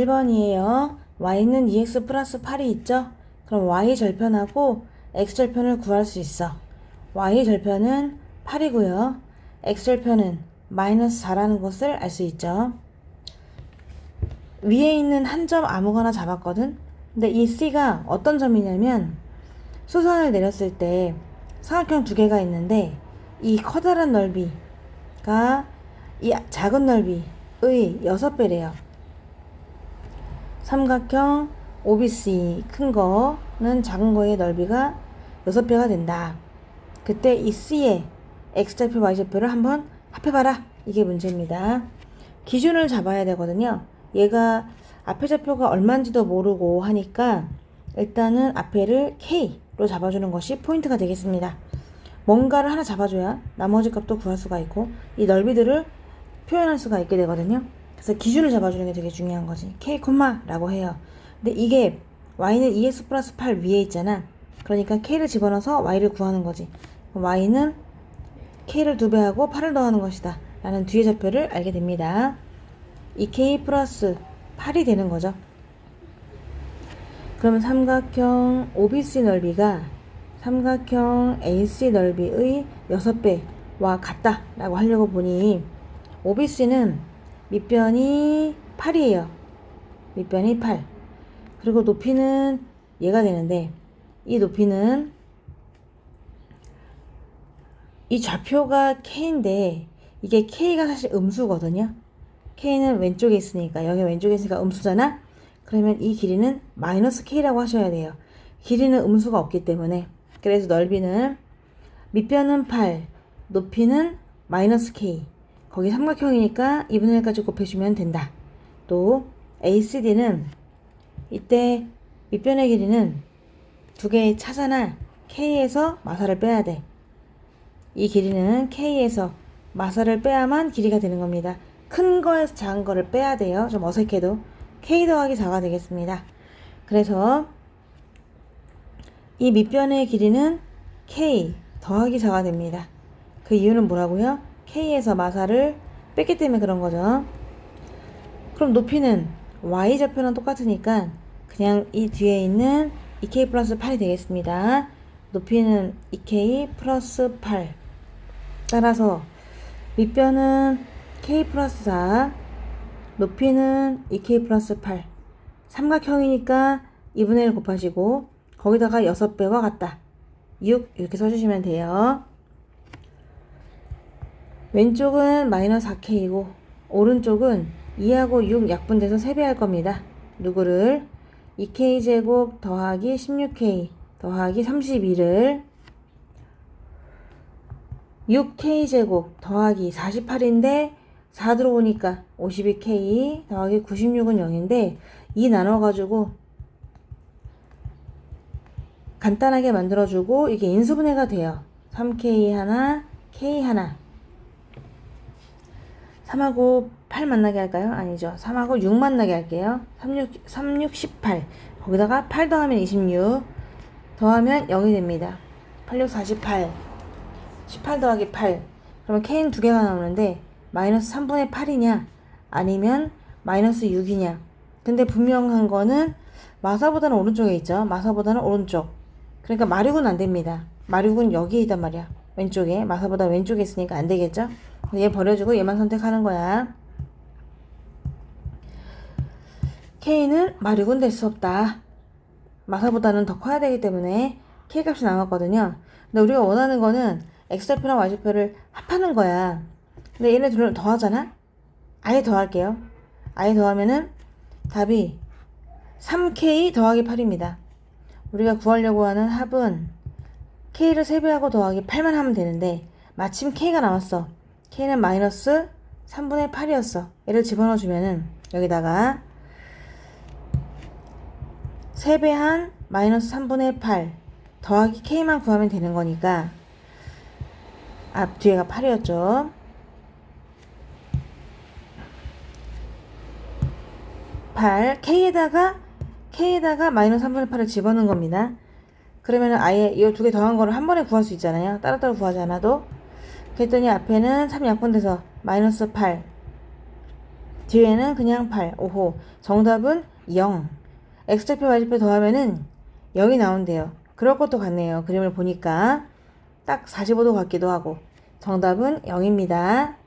1번이에요. y는 2x 플러스 8이 있죠? 그럼 y 절편하고 x 절편을 구할 수 있어. y 절편은 8이고요. x 절편은 마이너스 4라는 것을 알 수 있죠. 위에 있는 한 점 아무거나 잡았거든? 근데 이 c가 어떤 점이냐면 수선을 내렸을 때 삼각형 두 개가 있는데 이 커다란 넓이가 이 작은 넓이의 6배래요. 삼각형 OBC 큰 거는 작은 거의 넓이가 6배가 된다. 그때 이 C의 X좌표, Y좌표를 한번 합해봐라. 이게 문제입니다. 기준을 잡아야 되거든요. 얘가 앞에 좌표가 얼마인지도 모르고 하니까 일단은 앞에를 K로 잡아주는 것이 포인트가 되겠습니다. 뭔가를 하나 잡아줘야 나머지 값도 구할 수가 있고 이 넓이들을 표현할 수가 있게 되거든요. 그래서 기준을 잡아주는 게 되게 중요한 거지. K, 라고 해요. 근데 이게 Y는 2X 플러스 8 위에 있잖아. 그러니까 K를 집어넣어서 Y를 구하는 거지. Y는 K를 두 배하고 8을 더하는 것이다. 라는 뒤의 좌표를 알게 됩니다. 이 K 플러스 8이 되는 거죠. 그러면 삼각형 OBC 넓이가 삼각형 AC 넓이의 6배와 같다 라고 하려고 보니 OBC는 밑변이 8이에요. 밑변이 8. 그리고 높이는 얘가 되는데 이 높이는 이 좌표가 K인데 이게 K가 사실 음수거든요. K는 왼쪽에 있으니까 여기 왼쪽에 있으니까 음수잖아. 그러면 이 길이는 마이너스 K라고 하셔야 돼요. 길이는 음수가 없기 때문에 그래서 넓이는 밑변은 8, 높이는 마이너스 K. 거기 삼각형이니까 2분의 1까지 곱해주면 된다. 또 ACD는 이때 밑변의 길이는 두 개의 차잖아. K에서 마사를 빼야 돼. 이 길이는 K에서 마사를 빼야만 길이가 되는 겁니다. 큰 거에서 작은 거를 빼야 돼요. 좀 어색해도. K 더하기 4가 되겠습니다. 그래서 이 밑변의 길이는 K 더하기 4가 됩니다. 그 이유는 뭐라고요? K에서 마사를 뺐기 때문에 그런 거죠. 그럼 높이는 Y좌표랑 똑같으니까 그냥 이 뒤에 있는 2K 플러스 8이 되겠습니다. 높이는 2K 플러스 8. 따라서 밑변은 K 플러스 4, 높이는 2K 플러스 8. 삼각형이니까 2분의 1 곱하시고 거기다가 6배와 같다. 6 이렇게 써주시면 돼요. 왼쪽은 마이너스 4K이고 오른쪽은 2하고 6 약분돼서 3배 할 겁니다. 누구를 2K제곱 더하기 16K 더하기 32를 6K제곱 더하기 48인데 4 들어오니까 52K 더하기 96은 0인데 2 나눠가지고 간단하게 만들어주고 이게 인수분해가 돼요. 3K 하나, K 하나 3하고 8 만나게 할까요? 아니죠. 3하고 6 만나게 할게요. 36, 36, 18. 거기다가 8 더하면 26. 더하면 0이 됩니다. 86, 48. 18 더하기 8. 그러면 K는 두 개가 나오는데, 마이너스 3분의 8이냐, 아니면 마이너스 6이냐. 근데 분명한 거는 마사보다는 오른쪽에 있죠. 마사보다는 오른쪽. 그러니까 마륙은 안 됩니다. 마륙은 여기에 있단 말이야. 왼쪽에. 마사보다 왼쪽에 있으니까 안 되겠죠? 얘 버려주고 얘만 선택하는 거야. K는 마륙은 될 수 없다. 마사보다는 더 커야 되기 때문에 K 값이 나왔거든요. 근데 우리가 원하는 거는 X좌표랑 Y좌표를 합하는 거야. 근데 얘네 둘을 더하잖아? 아예 더할게요. 아예 더하면은 답이 3K 더하기 8입니다. 우리가 구하려고 하는 합은 K를 3배하고 더하기 8만 하면 되는데 마침 K가 나왔어. K는 마이너스 3분의 8이었어. 얘를 집어넣어 주면은 여기다가 3배한 마이너스 3분의 8 더하기 K만 구하면 되는 거니까 앞 뒤에가 8이었죠. 8 K에다가 K에다가 마이너스 3분의 8을 집어넣은 겁니다. 그러면은 아예 이 두 개 더한 거를 한 번에 구할 수 있잖아요. 따로따로 구하지 않아도. 그랬더니 앞에는 3 약분돼서 마이너스 8 뒤에는 그냥 8. 오호. 정답은 0. x좌표 y좌표 더하면은 0이 나온대요. 그럴 것도 같네요. 그림을 보니까 딱 45도 같기도 하고. 정답은 0입니다.